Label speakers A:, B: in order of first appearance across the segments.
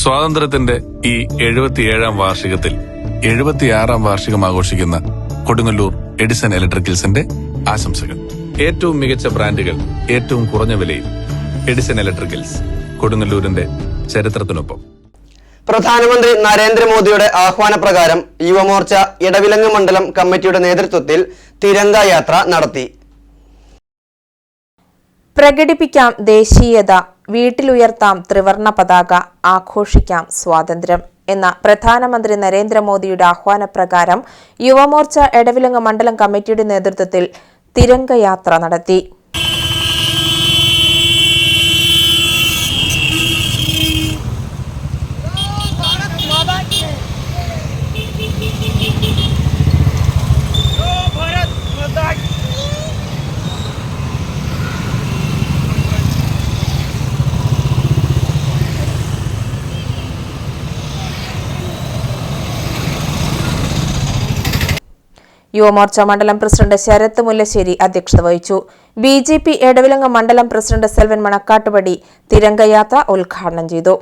A: സ്വാതന്ത്ര്യത്തിന്റെ ഈ എഴുപത്തിയേഴാം വാർഷികത്തിൽ എഴുപത്തിയാറാം വാർഷികം ആഘോഷിക്കുന്ന കൊടുങ്ങല്ലൂർ എഡിസൺ ഇലക്ട്രിക്കൽസിന്റെ ആശംസകൾ. ഏറ്റവും മികച്ച ബ്രാൻഡുകൾ ഏറ്റവും കുറഞ്ഞ വിലയിൽ എഡിസൺ ഇലക്ട്രിക്കൽസ് കൊടുങ്ങല്ലൂരിന്റെ ചരിത്രത്തിനൊപ്പം.
B: പ്രധാനമന്ത്രി നരേന്ദ്രമോദിയുടെ ആഹ്വാനപ്രകാരം യുവമോർച്ച ഇടവിലങ്ങ് മണ്ഡലം കമ്മിറ്റിയുടെ നേതൃത്വത്തിൽ തിരങ്ക യാത്ര നടത്തി.
C: പ്രകടിപ്പിക്കാം ദേശീയത. വീട്ടിലുയർത്താം ത്രിവർണ പതാക ആഘോഷിക്കാം സ്വാതന്ത്ര്യം എന്ന പ്രധാനമന്ത്രി നരേന്ദ്രമോദിയുടെ ആഹ്വാനപ്രകാരം യുവമോർച്ച എടവിലങ്ങ് മണ്ഡലം കമ്മിറ്റിയുടെ നേതൃത്വത്തിൽ തിരംഗയാത്ര നടത്തി. യുവമോർച്ച മണ്ഡലം പ്രസിഡന്റ് ശരത് മുല്ലശ്ശേരി അധ്യക്ഷത വഹിച്ചു. ബി ജെ പി എടവിലങ്ങ മണ്ഡലം പ്രസിഡന്റ് സെൽവൻ മണക്കാട്ടുപടി തിരംഗയാത്ര ഉദ്ഘാടനം ചെയ്തു.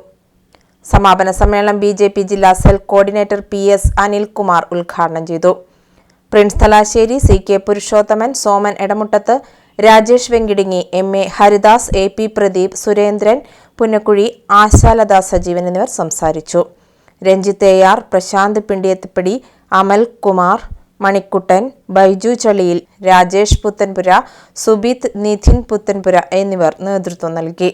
C: സമാപന സമ്മേളനം ബി ജെ പി ജില്ലാ cell coordinator P S Anilkumar ഉദ്ഘാടനം ചെയ്തു. Prince Thalassery C K Purushothaman Soman Edamuttath Rajesh Venkitingi M A Haridas A P Pradeep Surendran Punnakkuzhi Ashalatha Sajeevan എന്നിവർ സംസാരിച്ചു. രഞ്ജിത്ത് എ ആർ പ്രശാന്ത് പിണ്ടിയത്തിപ്പടി അമൽ കുമാർ മണിക്കുട്ടൻ ബൈജു ചളിയിൽ രാജേഷ് പുത്തൻപുര സുബീത് നിധിൻ പുത്തൻപുര എന്നിവർ നേതൃത്വം നൽകി.